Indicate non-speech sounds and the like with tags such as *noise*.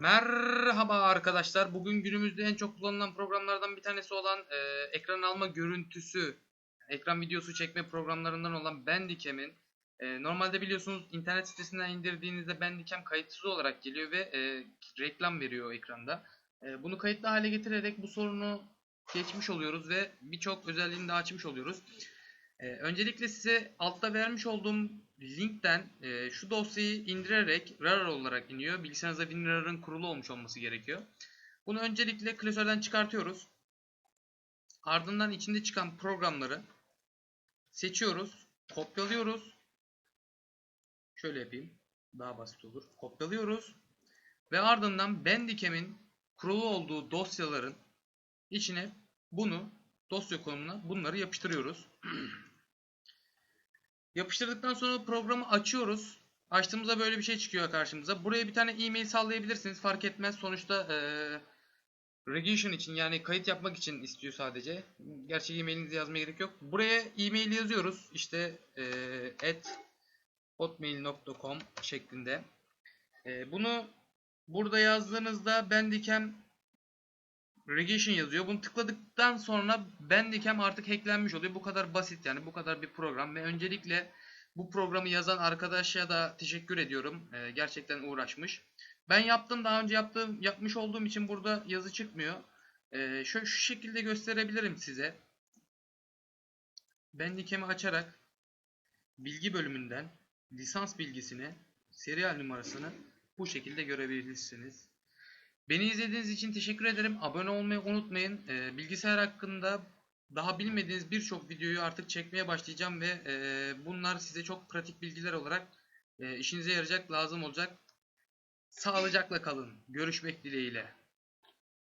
Merhaba arkadaşlar. Bugün günümüzde en çok kullanılan programlardan bir tanesi olan e, ekran alma görüntüsü, ekran videosu çekme programlarından olan Bandicam'in e, normalde biliyorsunuz internet sitesinden indirdiğinizde Bandicam kayıtsız olarak geliyor ve e, reklam veriyor ekranda. E, bunu kayıtlı hale getirerek bu sorunu geçmiş oluyoruz ve birçok özelliğini de açmış oluyoruz. E, öncelikle size altta vermiş olduğum linkten e, şu dosyayı indirerek RAR olarak iniyor. Bilgisayarınızda WinRAR'ın kurulu olmuş olması gerekiyor. Bunu öncelikle klasörden çıkartıyoruz. Ardından içinde çıkan programları seçiyoruz. Kopyalıyoruz. Şöyle yapayım. Daha basit olur. Kopyalıyoruz. Ve ardından Bandicam'in kurulu olduğu dosyaların içine bunu dosya konumuna bunları yapıştırıyoruz. *clears throat* Yapıştırdıktan sonra programı açıyoruz. Açtığımızda böyle bir şey çıkıyor karşımıza. Buraya bir tane e-mail sallayabilirsiniz. Fark etmez. Sonuçta eee registration için yani kayıt yapmak için istiyor sadece. Gerçek e-mailinizi yazmaya gerek yok. Buraya e-mail yazıyoruz. İşte eee at hotmail.com şeklinde. Eee, bunu burada yazdığınızda Bandicam registration yazıyor. Bunu tıkladıktan sonra Bandicam artık hacklenmiş oluyor. Bu kadar basit yani bu kadar bir program ve öncelikle bu programı yazan arkadaşa da teşekkür ediyorum. Ee, gerçekten uğraşmış. Ben yaptım daha önce yaptığım yapmış olduğum için burada yazı çıkmıyor. Ee, şu, şu şekilde gösterebilirim size. Bandicam'i açarak bilgi bölümünden lisans bilgisini, serial numarasını bu şekilde görebilirsiniz. Beni izlediğiniz için teşekkür ederim. Abone olmayı unutmayın. Ee, bilgisayar hakkında daha bilmediğiniz birçok videoyu artık çekmeye başlayacağım ve e, bunlar size çok pratik bilgiler olarak e, işinize yarayacak, lazım olacak. Sağlıcakla kalın. Görüşmek dileğiyle.